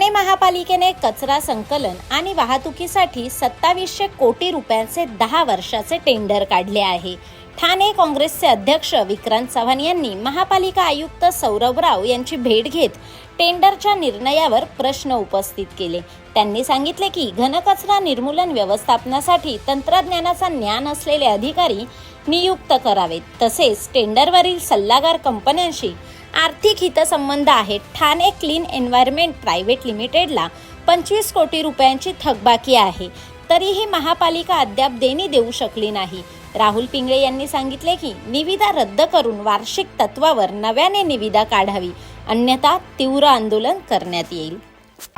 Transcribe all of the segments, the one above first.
ठाणे महापालिकेने कचरा संकलन आणि वाहतुकीसाठी सत्तावीसशे कोटी रुपयांचे दहा वर्षाचे टेंडर काढले आहे. ठाणे काँग्रेसचे अध्यक्ष विक्रांत चव्हाण यांनी महापालिका आयुक्त सौरभ राव यांची भेट घेत टेंडरच्या निर्णयावर प्रश्न उपस्थित केले. त्यांनी सांगितले की घनकचरा निर्मूलन व्यवस्थापनासाठी तंत्रज्ञानाचा ज्ञान असलेले अधिकारी नियुक्त करावेत. तसेच टेंडरवरील सल्लागार कंपन्यांशी आर्थिक हितसंबंध आहेत. ठाणे क्लीन एन्व्हायरमेंट प्रायव्हेट लिमिटेडला पंचवीस कोटी रुपयांची थकबाकी आहे. तरीही महापालिका अद्याप देणी देऊ शकली नाही. राहुल पिंगळे यांनी सांगितले की निविदा रद्द करून वार्षिक तत्वावर नव्याने निविदा काढावी. अन्यथा तीव्र आंदोलन करण्यात येईल.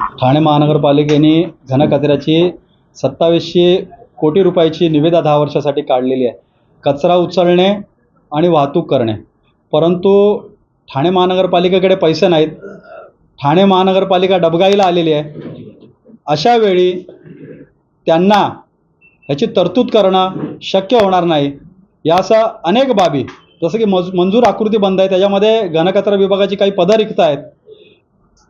ठाणे महानगरपालिकेने घनकचऱ्याची सत्तावीसशे कोटी रुपयाची निविदा दहा वर्षासाठी काढलेली आहे. कचरा उचलणे आणि वाहतूक करणे. परंतु ठाणे महानगरपालिकेकडे पैसे नाहीत. ठाणे महानगरपालिका डबगाईला आलेली आहे. अशा वेळी त्यांना ह्याची तरतूद करणं शक्य होणार नाही. यासह अनेक बाबी जसं की मज मंजूर आकृती बंद आहे त्याच्यामध्ये घनकचरा विभागाची काही पदं रिक्त आहेत.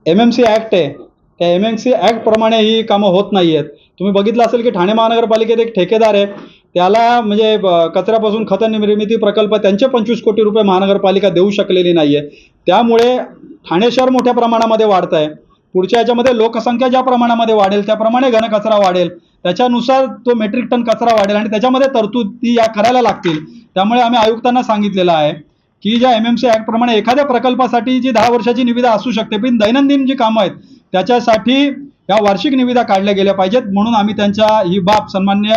एम एम सी ॲक्ट आहे. त्या एम एम सी ॲक्टप्रमाणे ही कामं होत नाही आहेत तुम्ही बघितलं असेल की ठाणे महानगरपालिकेत एक ठेकेदार आहे. त्याला म्हणजे ब- कचऱ्यापासून खत निर्मिती प्रकल्प त्यांचे पंचवीस कोटी रुपये महानगरपालिका देऊ शकलेली नाही आहे त्यामुळे ठाणे शहर मोठ्या प्रमाणामध्ये वाढत आहे पुढच्या याच्यामध्ये लोकसंख्या ज्या प्रमाणामध्ये वाढेल त्याप्रमाणे घनकचरा वाढेल. त्याच्यानुसार तो मेट्रिक टन कचरा वाढेल आणि त्याच्यामध्ये तरतुदी या करायला लागतील. त्यामुळे आम्ही आयुक्तांना सांगितलेलं आहे की ज्या एम एम सी ॲक्टप्रमाणे एखाद्या प्रकल्पासाठी जी दहा वर्षाची निविदा असू शकते पण दैनंदिन जी कामं आहेत त्याच्यासाठी या वार्षिक निविदा काढल्या गेल्या पाहिजेत. म्हणून आम्ही त्यांच्या ही बाब सन्मान्य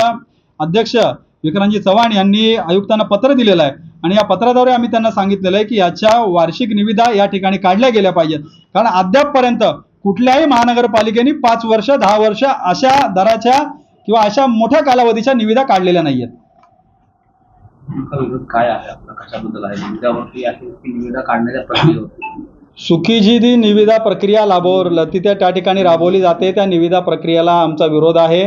अध्यक्ष विक्रांतजी चव्हाण यांनी आयुक्तांना पत्र दिलेलं आहे. आणि या पत्राद्वारे आम्ही त्यांना सांगितलेलं आहे की याच्या वार्षिक निविदा या ठिकाणी काढल्या गेल्या पाहिजेत. कारण अद्यापपर्यंत कुठल्याही महानगरपालिकेने पाच वर्ष दहा वर्ष अशा दराच्या किंवा अशा मोठ्या कालावधीच्या निविदा काढलेल्या नाही आहेत तुमचा विरोध काय आहे? आपला कशाबद्दल आहे? निविदावरती आहे की निविदा काढण्याच्या प्रक्रियेवरती सुखी जी ती निविदा प्रक्रिया राबव ती त्या त्या ठिकाणी राबवली जाते. त्या निविदा प्रक्रियेला आमचा विरोध आहे.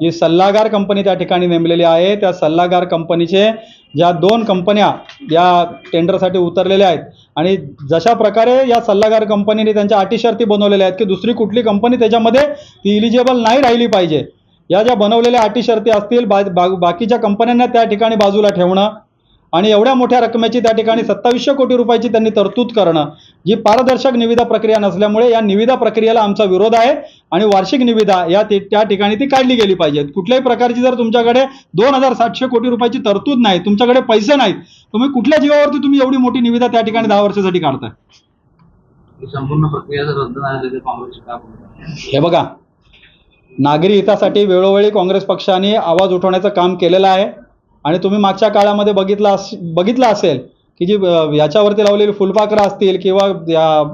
जी सल्लागार कंपनी त्या ठिकाणी नेमलेली आहे त्या सल्लागार कंपनीचे ज्या दोन कंपन्या या टेंडरसाठी उतरलेल्या आहेत आणि जशा प्रकारे या सल्लागार कंपनीने त्यांच्या अटीशर्ती बनवलेल्या आहेत की दुसरी कुठली कंपनी त्याच्यामध्ये ती इलिजिबल नाही राहिली पाहिजे. या ज्या बनवलेल्या अटीशर्ती असतील बा बाकीच्या कंपन्यांना त्या ठिकाणी बाजूला ठेवणं आणि एवढ्या मोठ्या रकमेची त्या ठिकाणी सत्तावीसशे कोटी रुपयाची त्यांनी तरतूद करणं जी पारदर्शक निविदा प्रक्रिया नसल्यामुळे या निविदा प्रक्रियेला आमचा विरोध आहे आणि वार्षिक निविदा या ती- त्या ठिकाणी ती काढली गेली पाहिजे कुठल्याही प्रकारची जर तुमच्याकडे दोन हजार सातशे कोटी रुपयाची तरतूद नाही तुमच्याकडे पैसे नाहीत तुम्ही कुठल्या जीवावरती तुम्ही एवढी मोठी निविदा त्या ठिकाणी दहा वर्षासाठी काढताय? संपूर्ण प्रक्रिया जर रद्द? हे बघा नागरी हितासाठी वेळोवेळी काँग्रेस पक्षाने आवाज उठवण्याचं काम केलेलं आहे. आणि तुम्ही मागच्या काळामध्ये बघितलं अस बघितलं असेल की जी याच्यावरती लावलेली फुलपाखरं असतील किंवा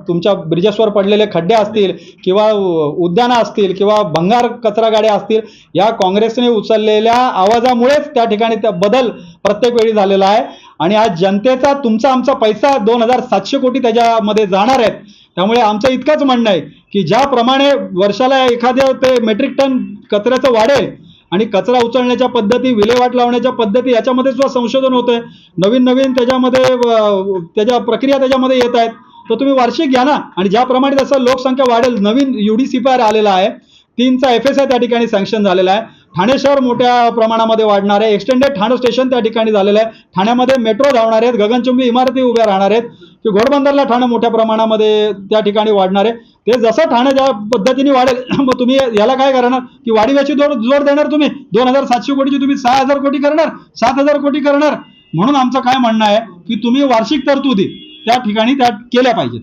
तुमच्या ब्रिजेसवर पडलेले खड्डे असतील किंवा उद्यानं असतील किंवा भंगार कचरा गाड्या असतील या काँग्रेसने उचललेल्या आवाजामुळेच त्या ठिकाणी त्या बदल प्रत्येक वेळी झालेला आहे. आणि आज जनतेचा तुमचा आमचा पैसा दोन हजार सातशे कोटी त्याच्यामध्ये जाणार आहेत. त्यामुळे आमचं इतकंच म्हणणं आहे की ज्याप्रमाणे वर्षाला एखाद्या ते मेट्रिक टन कचऱ्याचं वाढेल आणि कचरा उचलण्याच्या पद्धती विल्हेवाट लावण्याच्या पद्धती याच्यामध्ये सुद्धा संशोधन होतंय. नवीन नवीन त्याच्यामध्ये त्याच्या प्रक्रिया त्याच्यामध्ये येत आहेत. तर तुम्ही वार्षिक घ्या ना. आणि ज्याप्रमाणे त्याचा लोकसंख्या वाढेल नवीन U D C P R आलेला आहे. तीनचा एफ एस आय त्या ठिकाणी सँक्शन झालेला आहे. ठाणे शहर मोठ्या प्रमाणामध्ये वाढणार आहे. एक्सटेंडेड ठाणे स्टेशन त्या ठिकाणी झालेलं आहे. ठाण्यामध्ये मेट्रो धावणार आहेत. गगनचुंबी इमारती उभ्या राहणार आहेत. की घोडबंदरला ठाणं मोठ्या प्रमाणामध्ये त्या ठिकाणी वाढणार आहे. ते जसं ठाणं ज्या पद्धतीने वाढेल मग तुम्ही याला काय करणार? की वाढीव्याची जोड जोड देणार तुम्ही. दोन हजार सातशे कोटीची तुम्ही सहा हजार कोटी करणार सात हजार कोटी करणार. म्हणून आमचं काय म्हणणं आहे की तुम्ही वार्षिक तरतुदी त्या ठिकाणी त्या केल्या पाहिजेत.